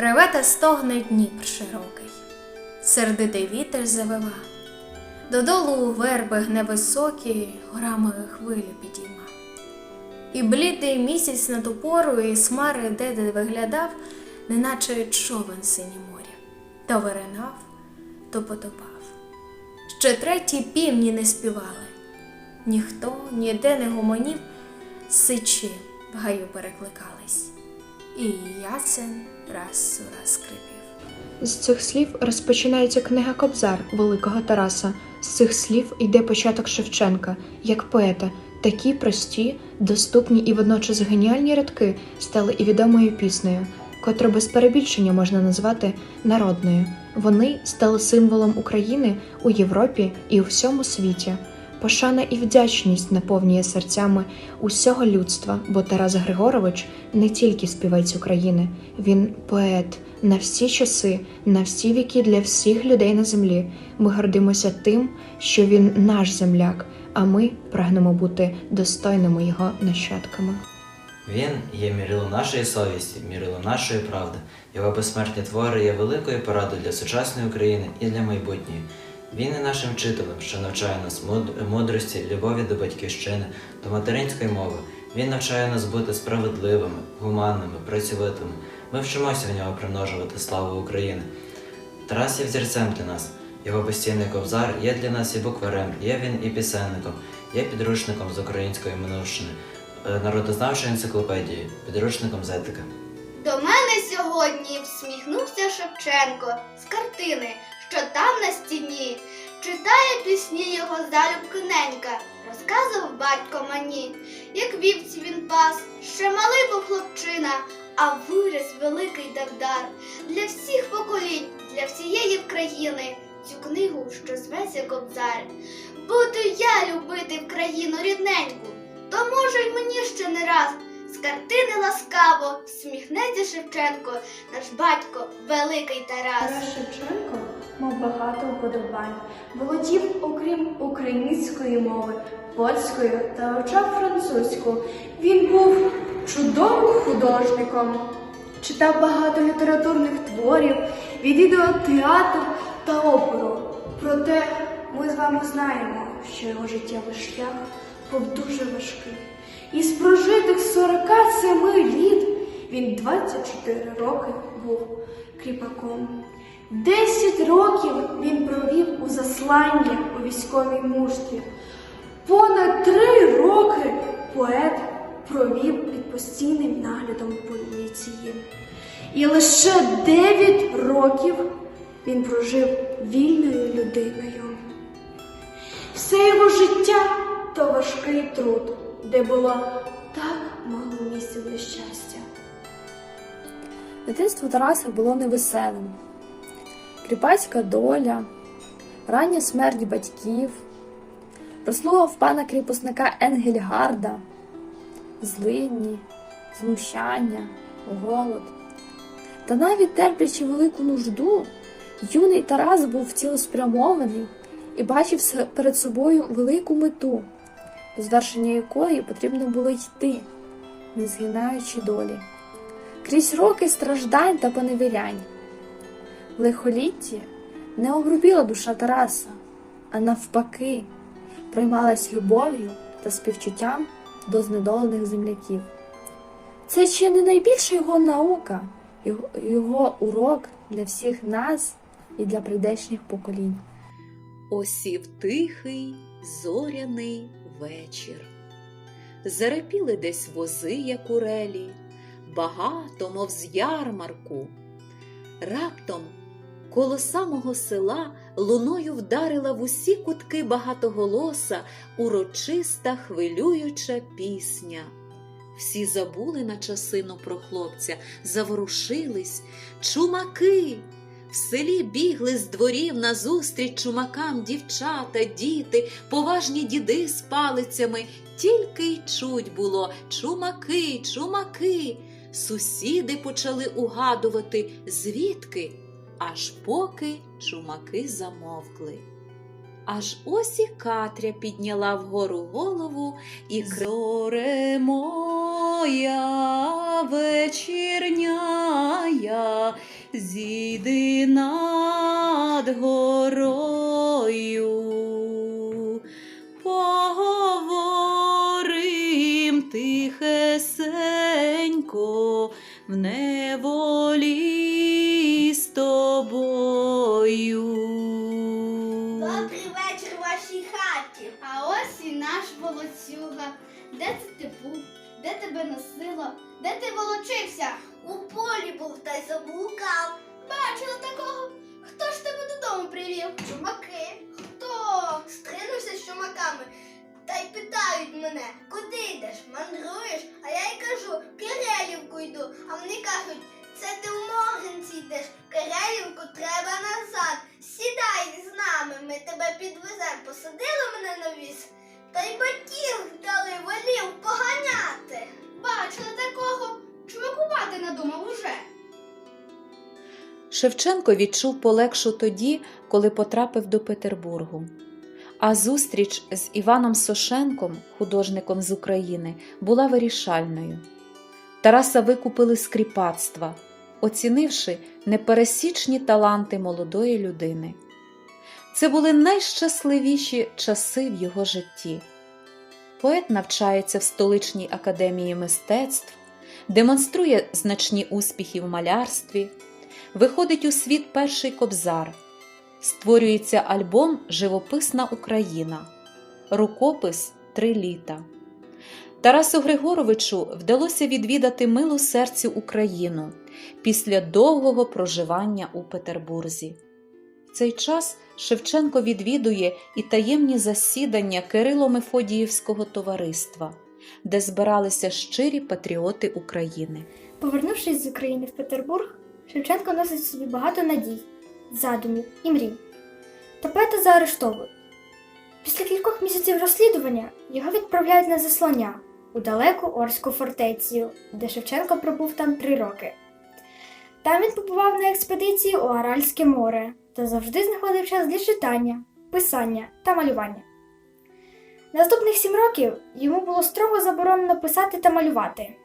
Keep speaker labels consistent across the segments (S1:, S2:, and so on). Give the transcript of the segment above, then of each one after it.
S1: Реве та стогне Дніпр широкий, сердитий вітер завива, додолу у верби невисокі горами хвилю підійма. І блідий місяць на ту пору із хмари де-де виглядав, неначе човен синє моря, то виринав, то потопав. Ще треті півні не співали, ніхто ніде не гомонів, сичі в гаю перекликались, і ясен раз у.
S2: З цих слів розпочинається книга Кобзар Великого Тараса. З цих слів йде початок Шевченка, як поета. Такі прості, доступні і водночас геніальні рядки стали і відомою піснею, котру без перебільшення можна назвати народною. Вони стали символом України у Європі і у всьому світі. Пошана і вдячність наповнює серцями усього людства, бо Тарас Григорович не тільки співець України, він поет на всі часи, на всі віки для всіх людей на землі. Ми гордимося тим, що він наш земляк, а ми прагнемо бути достойними його нащадками.
S3: Він є мірило нашої совісті, мірило нашої правди. Його безсмертні твори є великою порадою для сучасної України і для майбутньої. Він є нашим вчителем, що навчає нас муд- мудрості, любові до батьківщини, до материнської мови. Він навчає нас бути справедливими, гуманними, працьовитими. Ми вчимося в нього примножувати славу України. Тарас є взірцем для нас. Його постійний ковзар є для нас і букварем, є він і пісенником, є підручником з української минувщини, е, народознавчою енциклопедією, підручником з етики.
S4: До мене сьогодні всміхнувся Шевченко з картини, залюбки ненька, розказував батько мені, як вівці він пас, ще малий був хлопчина, а виріс великий давдар для всіх поколінь, для всієї країни. Цю книгу, що зветься Кобзар. Буду я любити в країну рідненьку, то може й мені ще не раз з картини ласкаво всміхнеться Шевченко, наш батько, великий Тарас.
S5: Тарас Шевченко мав багато вподобань, володів, окрім української мови, польською та вивчав французьку. Він був чудовим художником, читав багато літературних творів, відвідував театр та оперу. Проте ми з вами знаємо, що його життєвий шлях був дуже важкий. Із прожитих 47 літ він 24 роки був кріпаком. 10 років він провів у засланні у військовій муштрі. Понад три роки поет провів під постійним наглядом поліції. І лише 9 років він прожив вільною людиною. Все його життя то важкий труд, де було так мало місця для щастя.
S6: Дитинство Тараса було невеселим. Кріпацька доля, рання смерть батьків, розлуга в пана кріпосника Енгельгарда, злидні, знущання, голод. Та навіть терплячи велику нужду, юний Тарас був цілеспрямований і бачив перед собою велику мету, до звершення якої потрібно було йти, не згинаючи долі крізь роки страждань та поневірянь. Лихолітті не огрубіла душа Тараса, а навпаки, приймалась любов'ю та співчуттям до знедолених земляків. Це ще не найбільша його наука, його, його урок для всіх нас і для прийдешніх поколінь.
S7: Осів тихий зоряний вечір. Зарепіли десь вози, як урелі, багато, мов з ярмарку. Раптом коло самого села луною вдарила в усі кутки багатоголоса урочиста хвилююча пісня. Всі забули на часину про хлопця, заворушились, чумаки. В селі бігли з дворів назустріч чумакам дівчата, діти, поважні діди з палицями. Тільки й чуть було чумаки, чумаки. Сусіди почали угадувати, звідки, аж поки чумаки замовкли. Аж ось і Катря підняла вгору голову і Зоре моя вечірняя, зійди над горою,
S4: Де ти волочився? У полі був та й заблукав. Бачила такого? Хто ж тебе додому привів? Чумаки. Хто? Стринувся з чумаками. Та й питають мене, куди йдеш? Мандруєш? А я й кажу, в Кирилівку йду. А вони кажуть, це ти в Могинці йдеш. Кирилівку треба назад. Сідай з нами, ми тебе підвеземо. Посадили мене на віз, та й батьків дали волів поганяти. Чувакувати надумав уже.
S7: Шевченко відчув полегшу тоді, коли потрапив до Петербургу. А зустріч з Іваном Сошенком, художником з України, була вирішальною. Тараса викупили з кріпацтва, оцінивши непересічні таланти молодої людини. Це були найщасливіші часи в його житті. Поет навчається в столичній академії мистецтв, демонструє значні успіхи в малярстві, виходить у світ перший кобзар, створюється альбом Живописна Україна, рукопис Три літа. Тарасу Григоровичу вдалося відвідати милу серцю Україну після довгого проживання у Петербурзі. В цей час Шевченко відвідує і таємні засідання Кирило-Мефодіївського товариства, де збиралися щирі патріоти України.
S5: Повернувшись з України в Петербург, Шевченко носить собі багато надій, задумів і мрій. Та поета заарештовують. Після кількох місяців розслідування його відправляють на заслання у далеку Орську фортецю, де Шевченко пробув там три роки. Там він побував на експедиції у Аральське море та завжди знаходив час для читання, писання та малювання. Наступних сім років йому було строго заборонено писати та малювати.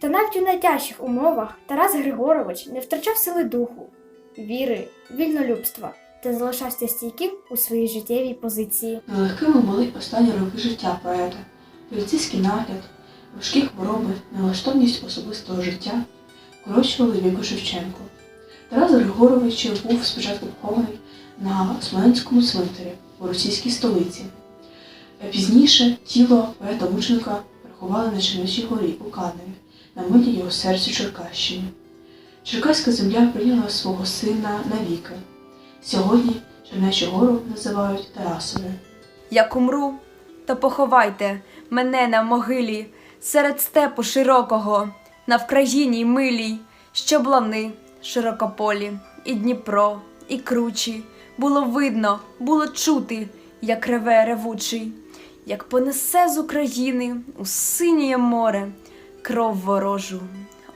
S5: Та навіть у найтяжчих умовах Тарас Григорович не втрачав сили духу, віри, вільнолюбства та залишався стійким у своїй життєвій позиції.
S8: Нелегкими були останні роки життя поета, поліцейський нагляд, важкі хвороби, налаштовність особистого життя корочували віку Шевченко. Тарас Григорович був спочатку похований на Смоленському цвинтарі у російській столиці. Пізніше тіло поета-мученика переховали на Чернечій горі у Каневі, на милі його серцю Черкащині. Черкаська земля прийняла свого сина навіки. Сьогодні Чернечу гору називають Тарасовою.
S9: Як умру, то поховайте мене на могилі серед степу широкого, на Вкраїні милій, щоб лани широкополі, і Дніпро, і кручі. Було видно, було чути, як реве ревучий, як понесе з України у синє море кров ворожу.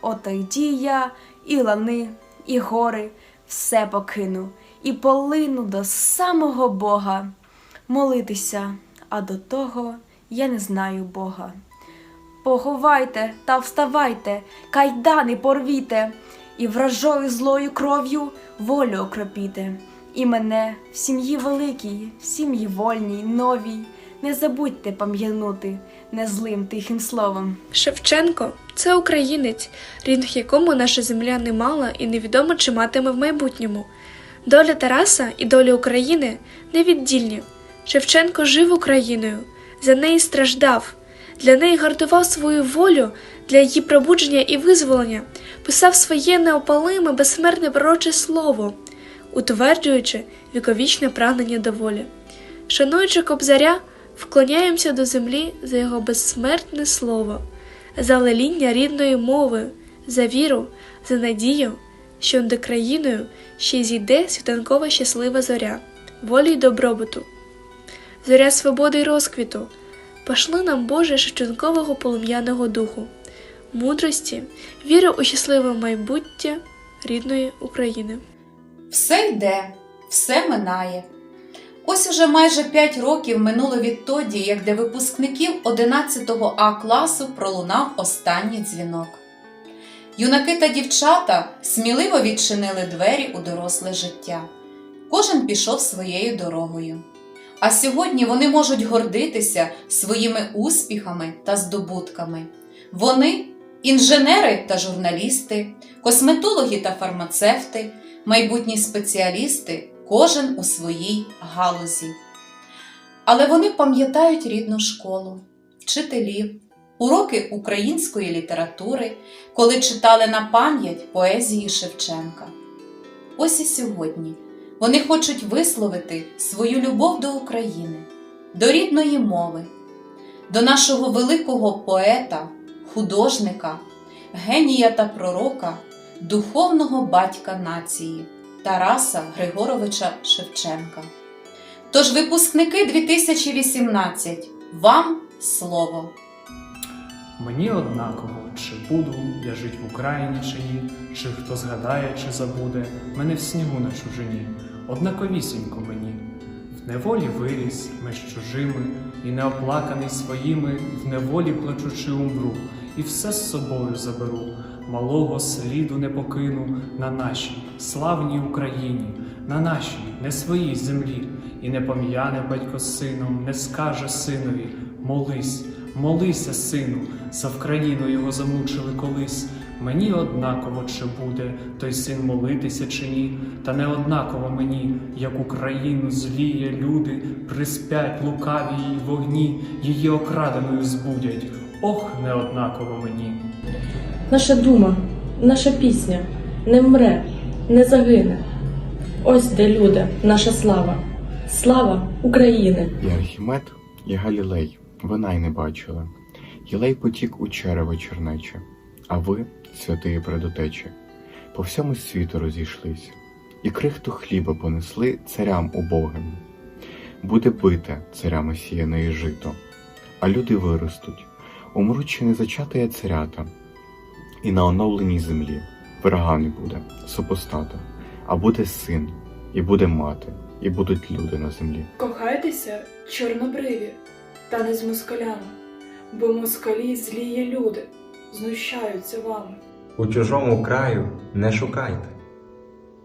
S9: Ото йді я, і лани, і гори, все покину, і полину до самого Бога молитися, а до того я не знаю Бога. Поховайте та вставайте, кайдани порвіте, і вражою злою кров'ю волю окропіте. І мене в сім'ї великій, в сім'ї вольній, новій, не забудьте пам'янути незлим тихим словом.
S10: Шевченко це українець, рідних якому наша земля не мала і невідомо чи матиме в майбутньому. Доля Тараса і доля України невіддільні. Шевченко жив Україною, за неї страждав, для неї гартував свою волю для її пробудження і визволення, писав своє неопалиме безсмертне пророче слово, утверджуючи віковічне прагнення до волі. Шануючи кобзаря, вклоняємося до землі за його безсмертне слово, за леління рідної мови, за віру, за надію, що над країною ще зійде світанкова щаслива зоря, волі й добробуту, зоря свободи й розквіту, пошли нам Боже Шевченкового полум'яного духу, мудрості, віри у щасливе майбуття рідної України.
S7: Все йде, все минає. Ось уже майже 5 років минуло відтоді, як для випускників 11 А класу пролунав останній дзвінок. Юнаки та дівчата сміливо відчинили двері у доросле життя. Кожен пішов своєю дорогою. А сьогодні вони можуть гордитися своїми успіхами та здобутками. Вони інженери та журналісти, косметологи та фармацевти, майбутні спеціалісти, кожен у своїй галузі. Але вони пам'ятають рідну школу, вчителів, уроки української літератури, коли читали на пам'ять поезії Шевченка. Ось і сьогодні вони хочуть висловити свою любов до України, до рідної мови, до нашого великого поета, художника, генія та пророка, духовного батька нації Тараса Григоровича Шевченка. Тож, випускники 2018, вам слово!
S11: Мені однаково, чи буду я жить в Україні чи ні, чи хто згадає, чи забуде мене в снігу на чужині, однаковісінько мені. В неволі виріс меж чужими, і неоплаканий своїми, в неволі плачучи умру, і все з собою заберу. Малого сліду не покину на нашій славній Україні, на нашій, не своїй землі, і не пом'яне батько сином, не скаже синові, молись, молися, сину, за Вкраїну його замучили колись. Мені однаково, чи буде той син молитися чи ні, та не однаково мені, як Україну зліє люди, приспять лукаві її вогні, її окраденою збудять. Ох, не однаково мені.
S12: Наша дума, наша пісня не вмре, не загине. Ось де люди, наша слава, слава України.
S13: І Архімед, і Галілей вина й не бачили. Єлей потік у черево чернече, а ви, святиї предотечі, по всьому світу розійшлися, і крихту хліба понесли царям убогим. Буде бите царями сіяне і жито, а люди виростуть, умруть чи не зачатає царята, і на оновленій землі врага не буде, супостата, а буде син, і буде мати, і будуть люди на землі.
S14: Кохайтеся, чорнобриві, та не з москалями, бо москалі зліє люди, знущаються вами.
S15: У чужому краю не шукайте,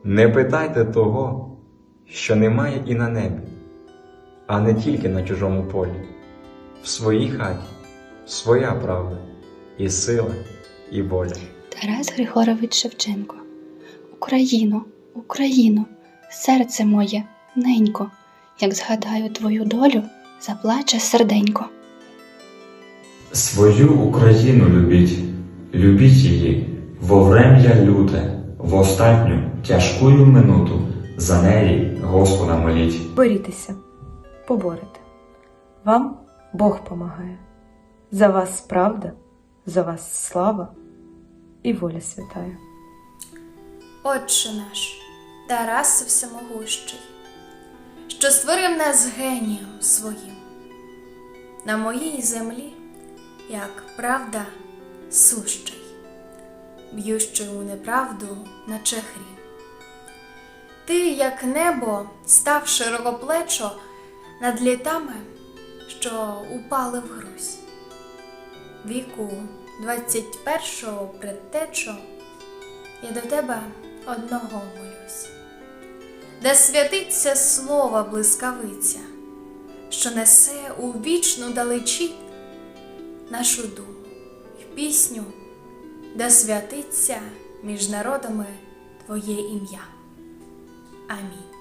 S15: не питайте того, що немає і на небі, а не тільки на чужому полі. В своїй хаті своя правда, і сила, і воля.
S16: Тарас Григорович Шевченко. Україно, Україно, серце моє, ненько, як згадаю твою долю, заплаче серденько.
S17: Свою Україну любіть, любіть її во врем'я люте, в остатню тяжкую минуту за неї Господа моліть.
S18: Борітеся, поборете. Вам Бог помагає. За вас правда, за вас слава і воля святая.
S1: Отче наш, Тарас Всемогущий, що створив нас генієм своїм. На моїй землі, як правда, сущий, б'ющий у неправду, наче хрім. Ти, як небо, став широкоплечо над літами, що упали в грузь. Віку 21-го предтечо, я до тебе одного молюсь, де святиться слова блискавиця, що несе у вічну далечі нашу думу і пісню, де святиться між народами Твоє ім'я. Амінь.